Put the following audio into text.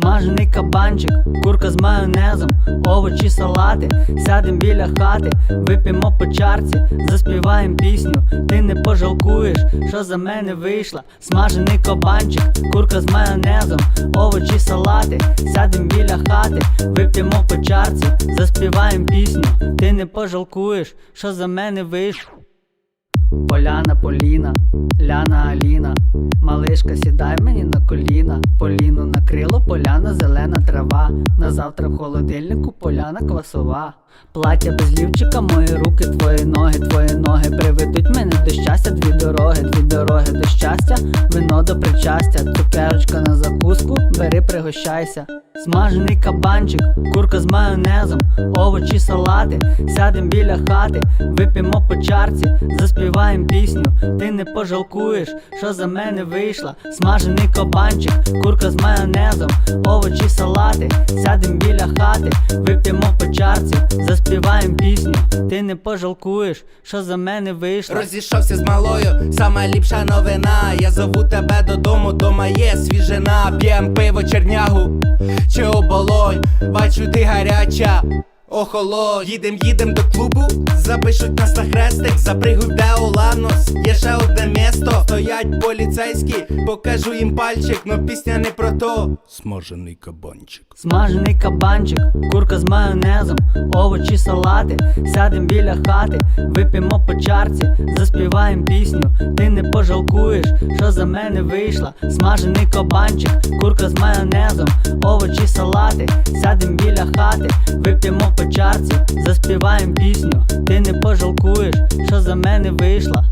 Смажений кабанчик, курка з майонезом, овочі, салати, сядем біля хати, вип'ємо по чарці, заспіваємо пісню, ти не пожалкуєш, що за мене вийшла. Смажений кабанчик, курка з майонезом, овочі, салати, сядем біля хати, вип'ємо по чарці, заспіваємо пісню, ти не пожалкуєш, що за мене вийшло. Поляна Поліна, Ляна Аліна, малишка, сідай мені на коліна, Поліну накрило, поляна, зелена трава. На завтра в холодильнику поляна квасова. Плаття без лівчика, мої руки, твої ноги, твої ноги приведуть до щастя, дві дороги, дві дороги до щастя, вино до причастя, цукерочка на закуску, бери, пригощайся. Смажений кабанчик, курка з майонезом, овочі, салати, сядем біля хати, вип'ємо по чарці, заспіваємо пісню, ти не пожалкуєш, що за мене вийшла. Смажений кабанчик, курка з майонезом, овочі, салати, сядем біля хати, вип'ємо по чарці, заспіваємо пісню, ти не пожалкуєш, що за мене вийшла. Розійшовся з малою, сама ліпша новина. Я зову тебе додому, дома є свіжина. П'єм пиво чернягу чи оболонь. Бачу, ти гаряча. Охоло, їдем, їдем до клубу, запишуть нас на хрестик, запригуй де Уланос, є ще одне місто, стоять поліцейські, покажу їм пальчик, но пісня не про то. Смажений кабанчик. Смажений кабанчик, курка з майонезом, овочі, салати, сядем біля хати, вип'ємо по чарці, заспіваємо пісню, ти не пожалкуєш, що за мене вийшла. Смажений кабанчик, курка з майонезом, овочі, салати, сядем біля хати, вип'ємо по чарці, заспіваємо пісню, ти не пожалкуєш, що за мене вийшла.